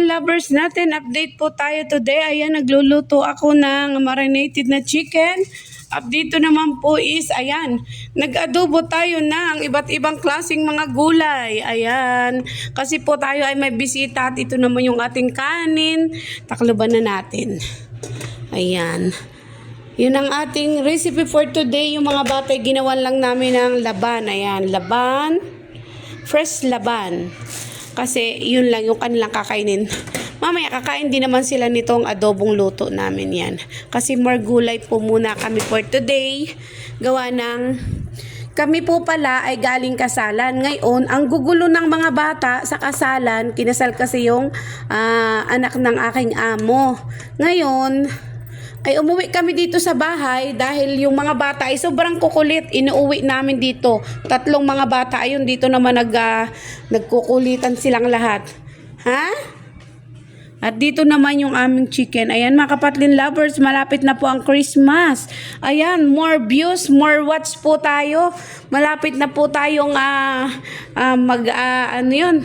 lovers natin, update po tayo today. Ayan, nagluluto ako ng marinated na chicken. At dito naman po is, ayan, nag-adobo tayo ng iba't ibang klaseng mga gulay. Ayan, kasi po tayo ay may bisita at ito naman yung ating kanin. Takloban na natin. Ayan. Yun ang ating recipe for today. Yung mga batay, ginawan lang namin ng laban. Ayan, laban. Fresh laban. Kasi yun lang yung kanilang kakainin. Mamaya kakain din naman sila nitong adobong luto namin yan. Kasi more gulay po muna kami for today. Gawa ng kami po pala ay galing kasalan. Ngayon, ang gugulo ng mga bata sa kasalan, kinasal kasi yung ah, anak ng aking amo. Ngayon, ay umuwi kami dito sa bahay dahil yung mga bata ay sobrang kukulit. Inuuwi namin dito. Tatlong mga bata ayun dito naman nag, ah, nagkukulitan silang lahat. Ha? At dito naman yung aming chicken. Ayan mga kapatlin lovers, malapit na po ang Christmas. Ayan, more views, more watch po tayo. Malapit na po tayong ah, ah, mag, ah, ano yun,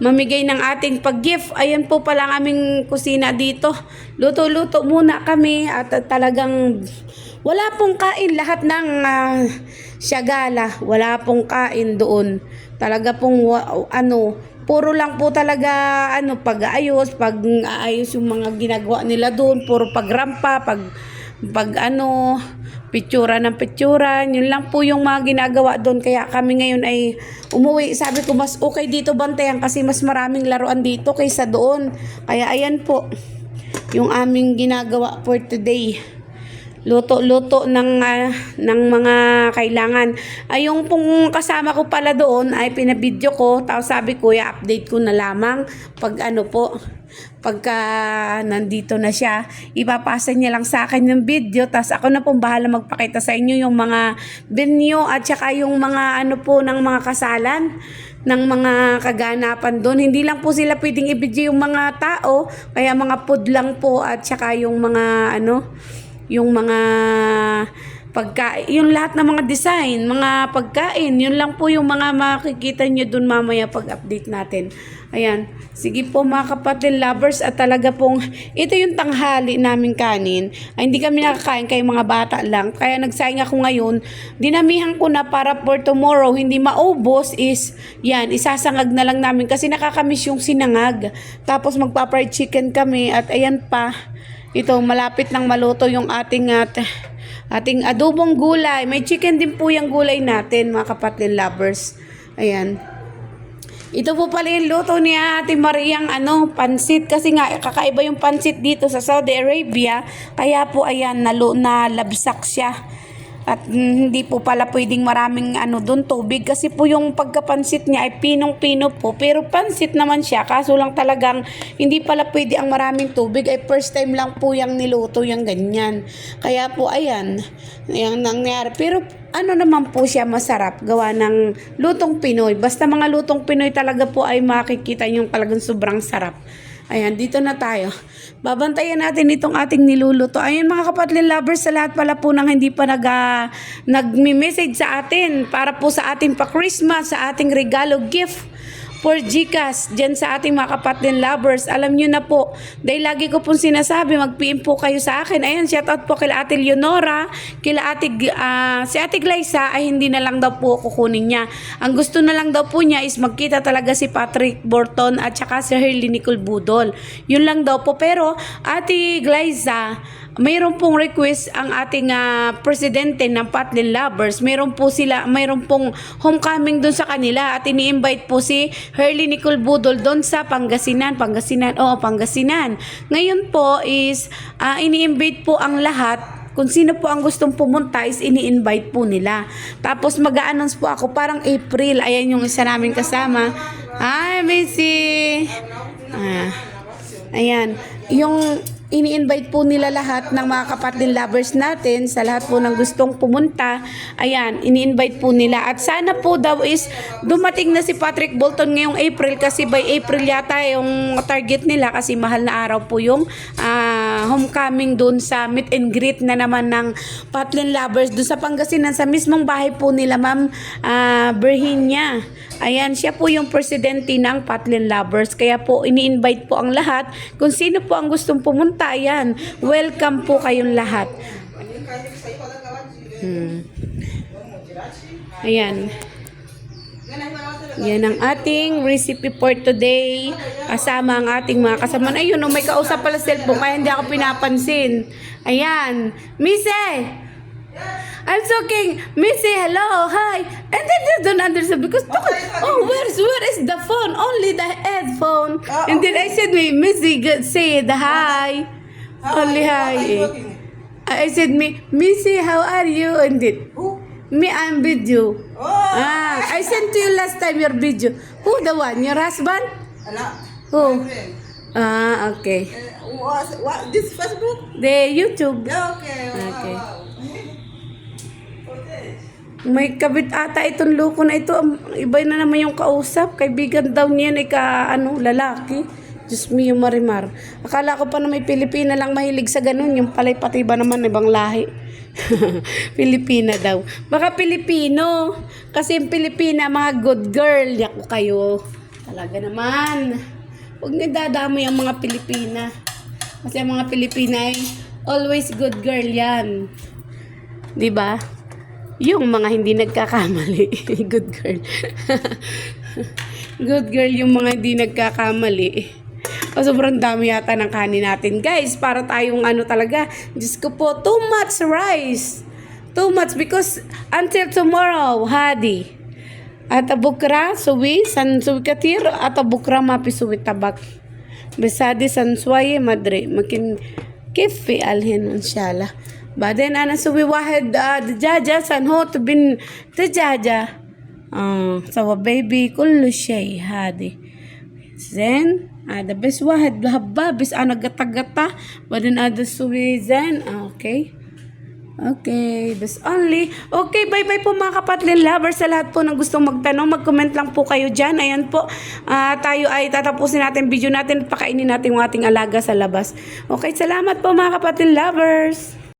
mamigay ng ating pag-gift. Ayan po pala ang aming kusina dito. Luto-luto muna kami at talagang wala pong kain lahat ng ah, syagala. Wala pong kain doon. Talaga pong wa- ano, puro lang po talaga ano pag-aayos, pag-aayos yung mga ginagawa nila doon, puro pagrampa, pag pag ano, pitsura ng pitsura, yun lang po yung mga ginagawa doon. Kaya kami ngayon ay umuwi. Sabi ko, mas okay dito bantayan kasi mas maraming laruan dito kaysa doon. Kaya ayan po, yung aming ginagawa for today. Luto-luto ng, ah, ng mga kailangan. Ay, yung pong kasama ko pala doon ay pinabidyo ko. Tapos sabi ko, i-update ko na lamang pag ano po, pagka nandito na siya, ipapasa niya lang sa akin yung video. Tapos ako na pong bahala magpakita sa inyo yung mga venue at saka yung mga ano po ng mga kasalan ng mga kaganapan doon. Hindi lang po sila pwedeng i-video yung mga tao, kaya mga food lang po at saka yung mga ano, yung mga pagkain, yung lahat ng mga design, mga pagkain, yun lang po yung mga makikita nyo dun mamaya pag-update natin. Ayan. Sige po mga kapatid lovers at talaga pong ito yung tanghali naming kanin. Ay, hindi kami nakakain kay mga bata lang. Kaya nagsayang ako ngayon. Dinamihan ko na para for tomorrow hindi maubos is yan, isasangag na lang namin kasi nakakamiss yung sinangag. Tapos magpa-fried chicken kami at ayan pa. Ito, malapit nang maluto yung ating at ating adobong gulay. May chicken din po yung gulay natin, mga kapatid lovers. Ayan. Ito po pala yung luto ni Ate Mariang ano, pansit kasi nga kakaiba yung pansit dito sa Saudi Arabia. Kaya po ayan nalo na labsak siya. At mm, hindi po pala pwedeng maraming ano doon tubig kasi po yung pagkapansit niya ay pinong-pino po. Pero pansit naman siya kaso lang talagang hindi pala pwede ang maraming tubig ay first time lang po yung niluto yung ganyan. Kaya po ayan, yung nangyari. Pero ano naman po siya masarap gawa ng lutong Pinoy. Basta mga lutong Pinoy talaga po ay makikita yung talagang sobrang sarap. Ayan, dito na tayo. Babantayan natin itong ating niluluto. Ayan mga kapatid lovers, sa lahat pala po nang hindi pa nag, ah, nagme-message sa atin para po sa ating pa-Christmas, sa ating regalo gift for GCash dyan sa ating mga kapatid lovers. Alam nyo na po, dahil lagi ko pong sinasabi, mag-PM po kayo sa akin. Ayan, shout out po kila Ate Leonora, kila Ate, ah, si Ate Glyza ay hindi na lang daw po kukunin niya. Ang gusto na lang daw po niya is magkita talaga si Patrick Borton at saka si Herly Nicole Budol. Yun lang daw po. Pero Ate Glyza, mayroon pong request ang ating ah, presidente ng Patlin Lovers. Mayroon po sila, mayroon pong homecoming doon sa kanila at ini-invite po si Herly Nicole Budol doon sa Pangasinan. Pangasinan, oo, Pangasinan. Ngayon po is ah, ini-invite po ang lahat kung sino po ang gustong pumunta is ini-invite po nila. Tapos mag-a-announce po ako parang April. Ayan yung isa namin kasama. Hi, Missy! Ah. Ayan. Yung ini-invite po nila lahat ng mga kapatid lovers natin sa lahat po ng gustong pumunta. Ayan, ini-invite po nila. At sana po daw is dumating na si Patrick Bolton ngayong April kasi by April yata yung target nila kasi mahal na araw po yung ah, ah, homecoming doon sa meet and greet na naman ng Patlin Lovers doon sa Pangasinan sa mismong bahay po nila Ma'am ah, Virginia. Ayan, siya po yung presidente ng Patlin Lovers. Kaya po, ini-invite po ang lahat. Kung sino po ang gustong pumunta, ayan, welcome po kayong lahat. Hmm. Ayan. Yan ang ating recipe for today. Kasama ang ating mga kasama. Ayun, oh, may kausap pala cellphone kaya hindi ako pinapansin. Ayan. Mise! I'm talking, Missy, hello, hi. And then they don't understand because oh, where's where is the phone? Only the headphone. And then I said, me, Missy, good, say the hi. Only hi. I said, me, Missy, how are you? And then, me, I'm with you. Oh, Ah, I sent to you last time your video. Who the one? Your husband? anak. Who? Ah, okay. Uh, what, what, this Facebook? The YouTube. Yeah, okay. Wow, Okay. wow. Okay. May kabit ata itong loko na ito. Iba na naman yung kausap. Kaibigan daw niya ay ka, ano, lalaki. Diyos me, yung marimar. Akala ko pa na may Pilipina lang mahilig sa ganun. Yung palay pati ba naman ibang lahi. Pilipina daw. Baka Pilipino. Kasi yung Pilipina, mga good girl. Yaku kayo. Talaga naman. Huwag niyo dadamay ang mga Pilipina. Kasi ang mga Pilipina ay always good girl yan. 'Di ba? Yung mga hindi nagkakamali. Good girl. Good girl yung mga hindi nagkakamali. O sobrang dami yata ng kanin natin. Guys, para tayong ano talaga. Diyos ko po, too much rice. Too much because until tomorrow, hadi. At bukra, suwi, san suwi katir, at bukra mapi suwi tabak. Besadi san suwaye madre. Makin kifi alhin inshallah. Wahed uh, dajaja san ho to bin dajaja. Ah, sawa baby kullu shay hadi. Zen, ada bes wahed habba bes ana gata-gata. Baden ada. Ah, okay. Okay, bes only. Okay, bye-bye po mga kapatlin lovers sa lahat po ng gustong magtanong. Mag-comment lang po kayo dyan. Ayan po, ah, tayo ay tatapusin natin video natin at pakainin natin yung ating alaga sa labas. Okay, salamat po mga kapatlin lovers.